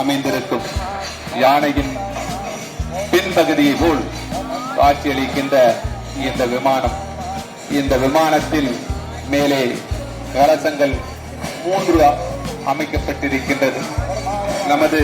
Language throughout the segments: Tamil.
அமைந்திருக்கும். யானையின் பின்பகுதியை போல் காட்சியளிக்கின்ற இந்த விமானம். இந்த விமானத்தில் மேலே கலசங்கள் மூன்று அமைக்கப்பட்டிருக்கின்றது. நமது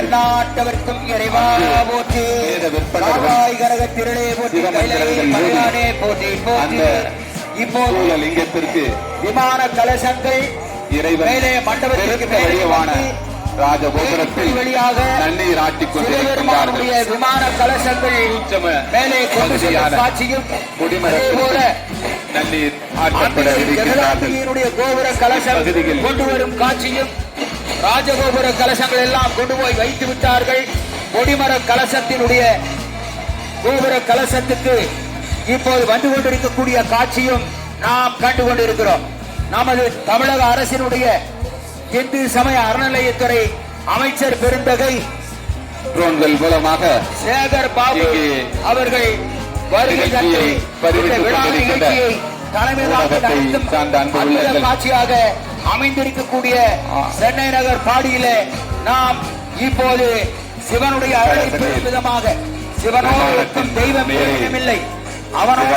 எந்நாட்டவர்க்கும் இறைவா போற்றி. இப்போது லிங்கத்திற்கு விமான கலசங்கள் மேலே மண்டபத்திற்கு பெருத்த மேலே வடிவான வந்து ராஜகோபுரத்தில் வழியாக நன்னீர் ஆட்டிக் கொண்டிருக்கின்றார்கள் சிவபெருமானுடைய விமான கலசங்கள் மேலே கொண்டு காட்சியும் போல நன்னீர் ஆட்டப்பட இருக்கின்றார்கள் கோபுர கலசம் கொண்டு வரும் காட்சியும் ராஜகோபுர கலசங்கள் எல்லாம் கொண்டு போய் வைத்து விட்டார்கள். கொடிமர கலசத்தினுடைய கோபுர கலசத்துக்கு இப்போது வந்து கொண்டிருக்கக்கூடிய காட்சியும் நாம் கண்டு கொண்டிருக்கிறோம். நமது தமிழக அரசினுடைய இந்து சமய அறநிலையத்துறை அமைச்சர் பெருந்தகை ட்ரோன்கள் மூலமாக சேகர் பாபு அவர்கள் வருகை தந்து விழா நிகழ்ச்சியை தலைமை. காட்சியாக அமைந்திருக்கக்கூடிய. சென்னை நகர் பாடியிலே நாம் இப்போது சிவனுடைய. பெறும் விதமாக சிவனோடு தெய்வம் இல்லை அவனோடு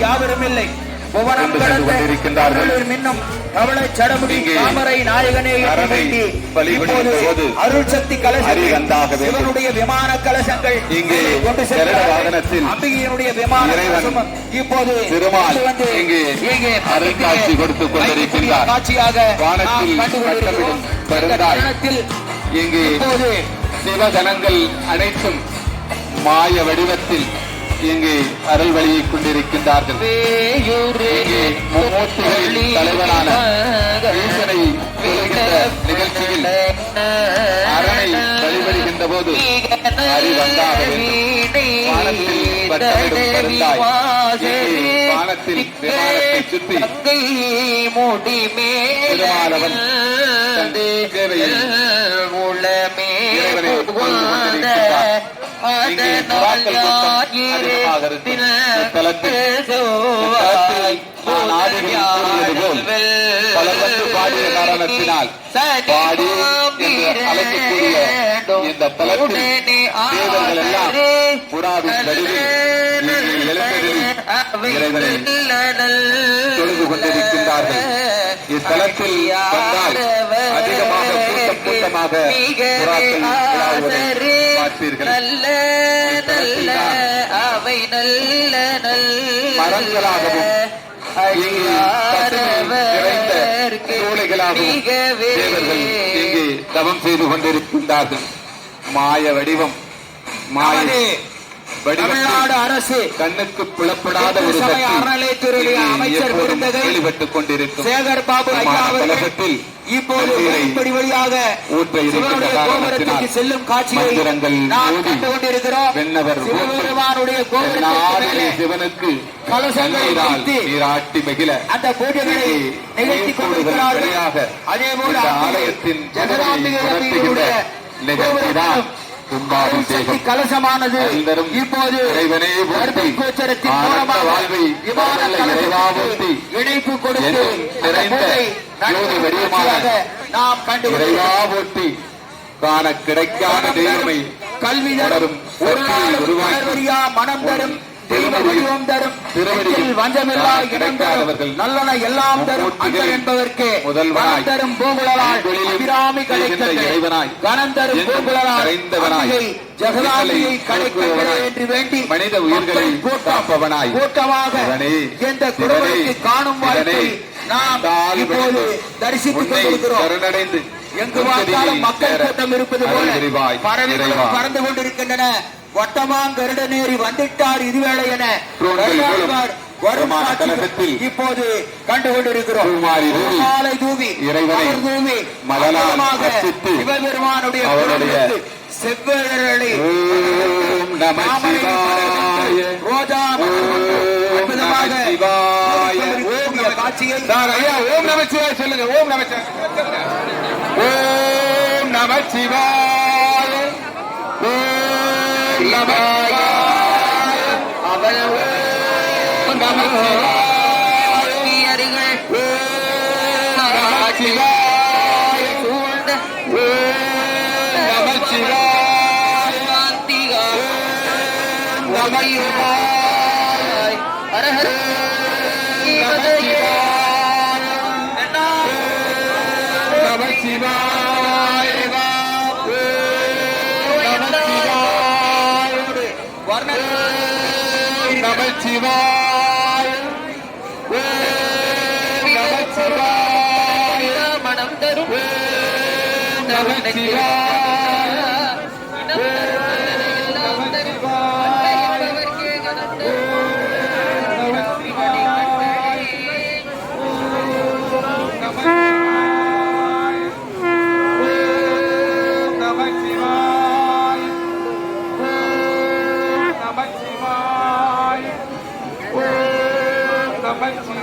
யாவரும் இல்லை புவனம் கொண்டு சென்று கடந்த கொண்டிருக்கின்றார்கள். கடலில் மின்னும் கவலை சடமுடி தாமரை நாயகனே இப்போது போது அருள் சக்தி. சிவனுடைய விமான கலசங்கள் இங்கே கொண்டு செல்கிறார்கள். வாகனத்தில் அம்பிகையினுடைய விமான இப்போது திருமால் வந்து இங்கே அருட்காட்சி கொடுத்துக் கொண்டிருக்கின்றார். காட்சியாக வானத்தில் பெருந்தாள். தருணத்தில் இங்கு சிவகணங்கள் அனைத்தும் மாய வடிவத்தில் இங்கு அருள் வழியை கொண்டிருக்கின்றார்கள். ஈசனை தொழுகின்ற நிகழ்ச்சியில் அரணை வழிபடுகின்ற போது அறிவந்தாக வானத்தில் விமானத்தை சுற்றி சேவையில் இறைவனை தொழுது கொண்டிருக்கின்றார். இங்கே புறாக்கள் கூட்டம் அதிகமாக இருக்கும். பாடிய காரணத்தினால் பாடி என்று அழைக்கக்கூடிய இந்த தலத்தில் தேவர்கள் எல்லாம் புறாவின் வடிவில் இறைவனை தொழுது கொண்டிருக்கின்றார்கள் இத்தலத்தில் வந்தால் கூட்டமாக நல்ல நல்ல அவை நல்ல நல்ல மரங்களாகவும் இங்கு தவம் செய்து கொண்டிருக்கின்றார்கள். மாய வடிவம் மாய தமிழ்நாடு அரசு கண்ணுக்கு புலப்படாத ஒரு சமய அறநிலையத்துறையுடைய அமைச்சர் வெளிப்பட்டுக் கொண்டிருக்கும். சேகர் பாபு அவர்கள் இப்போது வழியாக கோபுரத்திற்கு செல்லும் நாம் கண்டு கொண்டிருக்கிறோம் சிவபெருமானுடைய கோபுரத்திற்கு மேலே சிவனுக்கு நீராட்டி மகிழ அந்த பூஜைகளை நிகழ்த்தி கொண்டிருக்கிறார்கள். அதே போல ஆலயத்தின் நிகழ்ச்சிதான் கும்பாபிஷேகம் கலசமானது. இப்போது கோச்சரத்தின் மூலமாக. இணைப்பு கொடுத்து நாம் கண்டு காண கிடைக்காத தெய்வமை கல்வி தரும் ஒரு மனம் தரும் வடிவம் தரும் திருவடியில் வஞ்சமில்லா இடம் தரும். நல்லன எல்லாம் தரும். அந்தர் என்பதற்கு முதல்வனாய் தரும் பூங்குழலாய் அபிராமி கலைத்தது இறைவனாய் கணம் தரும் பூங்குழலாய் நிறைந்தவனாய் அம்பிகை ஜெகதாம்பியை அனுப்புபவனாய் என்று வேண்டி மனித உயிர்களை காப்பவனாய் கூட்டமாக எந்த குருவனுக்கு காணும் சிவனே, நாம் இப்போது தரிசித்துக் கொண்டிருக்கிறோம். சரணடைந்து எங்கு பார்த்தாலும் மக்கள் கூட்டம் இருப்பது போல. பறந்து கொண்டிருக்கின்றன. வட்டமாங் கருடநேரி வந்துட்டார் இதுவேளை என இப்போது கண்டு கொண்டிருக்கிறோம் பூமாரி தூவி, மாலை தூவி தூவி அர்ச்சித்து, சிவபெருமானுடைய சிவாய ரோஜா காட்சியை சொல்லுங்க ஓம் நம சிவாய. ஓம் நம சிவாய. ஓம் நமச்சிவாய. நமச்சிவாய. மனம் தரும் நமச்சிவாய.